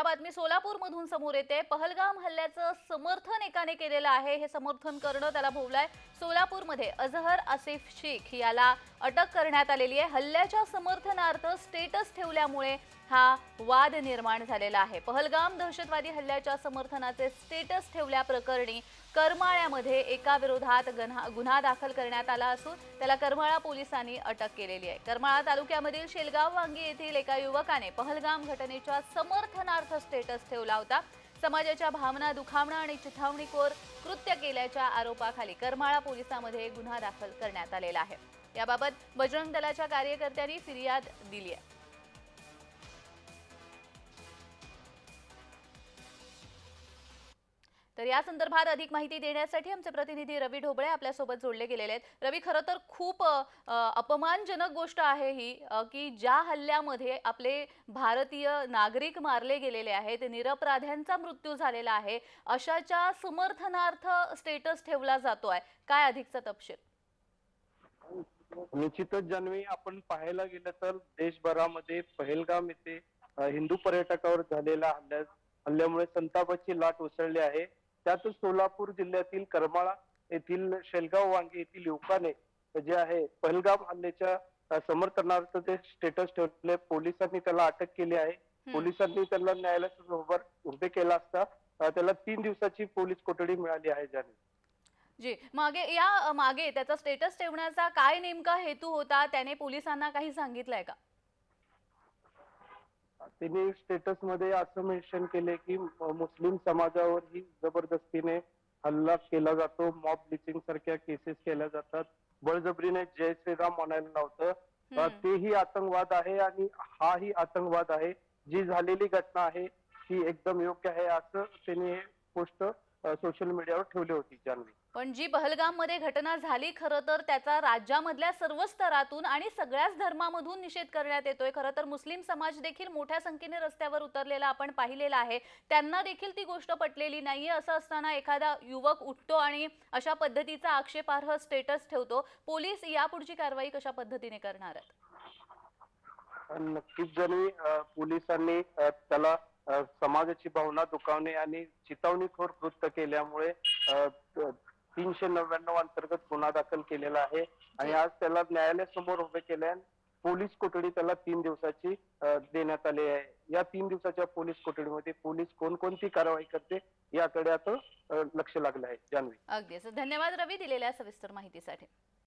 त्या बातमी सोलापूर मधून समोर येते. पहलगाम हल्ल्याचं समर्थन एकाने केलेलं आहे. हे समर्थन करणं त्याला भोवलंय. सोलापूरमध्ये अझहर आसिफ शेख याला अटक करण्यात आलेली आहे. हल्ल्याच्या समर्थनार्थ स्टेटस ठेवल्यामुळे हा वाद निर्माण झालेला आहे. पहलगाम दहशतवादी हल्ल्याच्या समर्थनाचे स्टेटस ठेवल्याप्रकरणी करमाळ्यामध्ये एका विरोधात गन्हा- गुन्हा दाखल करण्यात आला असून त्याला करमाळा पोलिसांनी अटक केलेली आहे. करमाळा तालुक्यामधील शेलगाव वांगी येथील एका युवकाने पहलगाम घटनेच्या समर्थनार्थ स्टेटस ठेवला होता. समाजाच्या भावना दुखावणं आणि चिथावणीखोर कृत्य केल्याच्या आरोपाखाली करमाळा पोलिसांमध्ये गुन्हा दाखल करण्यात आलेला आहे. याबाबत बजरंग दलाच्या कार्यकर्त्यांनी फिर्याद दिली आहे. तर या संदर्भात अधिक माहिती देण्यासाठी आमचे प्रतिनिधी रवी ढोबळे आपल्यासोबत जोडले गेलेले आहेत. रवी खरं तर खूप अपमानजनक गोष्ट आहे ही की ज्या हल्ल्यामध्ये आपले भारतीय नागरिक मारले गेलेले आहेत निरपराध्यांचा मृत्यू झालेला आहे अशाच्या समर्थनार्थ स्टेटस ठेवला जातोय. काय अधिकचा तपशील? निश्चितच जान्हवी आपण पाहायला गेलं तर देशभरामध्ये पहलगाम येथे हिंदू पर्यटकावर झालेल्या हल्ल्या हल्ल्यामुळे संतापाची लाट उसळली आहे. त्यातच सोलापूर जिल्ह्यातील करमाळा येथील शेलगाव वांगे येथील युवकाने जे आहे पहलगाम हल्ल्याच्या समर्थनार्थ ते स्टेटस ठेवले. पोलिसांनी त्याला अटक केली आहे. पोलिसांनी त्याला न्यायालयासमोर उभे केला असता त्याला तीन दिवसाची पोलीस कोठडी मिळाली आहे जान्हवी जी मागे या मागे त्याचा स्टेटस ठेवण्याचा काय नेमका हेतू होता? त्याने पोलिसांना काही सांगितलंय का? त्यांनी स्टेटसमध्ये असं मेन्शन केले की मुस्लिम समाजावर ही जबरदस्तीने हल्ला केला जातो. मॉब ब्लिचिंग सारख्या केसेस केल्या जातात. बळजबरीने जय श्रीराम म्हणायला हम्म. तेही आतंकवाद आहे आणि हाही आतंकवाद आहे. जी झालेली घटना आहे ती एकदम योग्य आहे असं त्यांनी हे पोस्ट सोशल मीडियावर ठेवली होती जान्हवी पण जी पहलगाममध्ये घटना झाली खरं तर त्याचा राज्यामधल्या सर्व स्तरातून आणि सगळ्याच धर्मामधून निषेध करण्यात येतोय. खरं तर मुस्लिम समाज देखील मोठ्या संख्येने रस्त्यावर उतरलेला आपण पाहिलेला आहे. त्यांना देखील ती गोष्ट पटलेली नाहीये. असं असताना एखादा युवक उठतो आणि अशा पद्धतीचा आक्षेपार्ह स्टेटस ठेवतो. पोलीस यापुढची कारवाई कशा पद्धतीने करणार आहेत? नक्कीच जरी पोलिसांनी त्याला समाजाची भावना दुखावणे आणि चितावणीखोर कृत्य केल्यामुळे तीनशे नव्याण्णव अंतर्गत गुन्हा दाखल केलेला आहे. आणि आज त्याला न्यायालयासमोर उभे केले आणि पोलीस कोठडी त्याला तीन दिवसाची देण्यात आली आहे. या तीन दिवसाच्या पोलीस कोठडीमध्ये पोलीस कोणकोणती कारवाई करते याकडे आता लक्ष लागलं आहे. जान्हवी. अगदीच. धन्यवाद रवी दिलेल्या सविस्तर माहितीसाठी.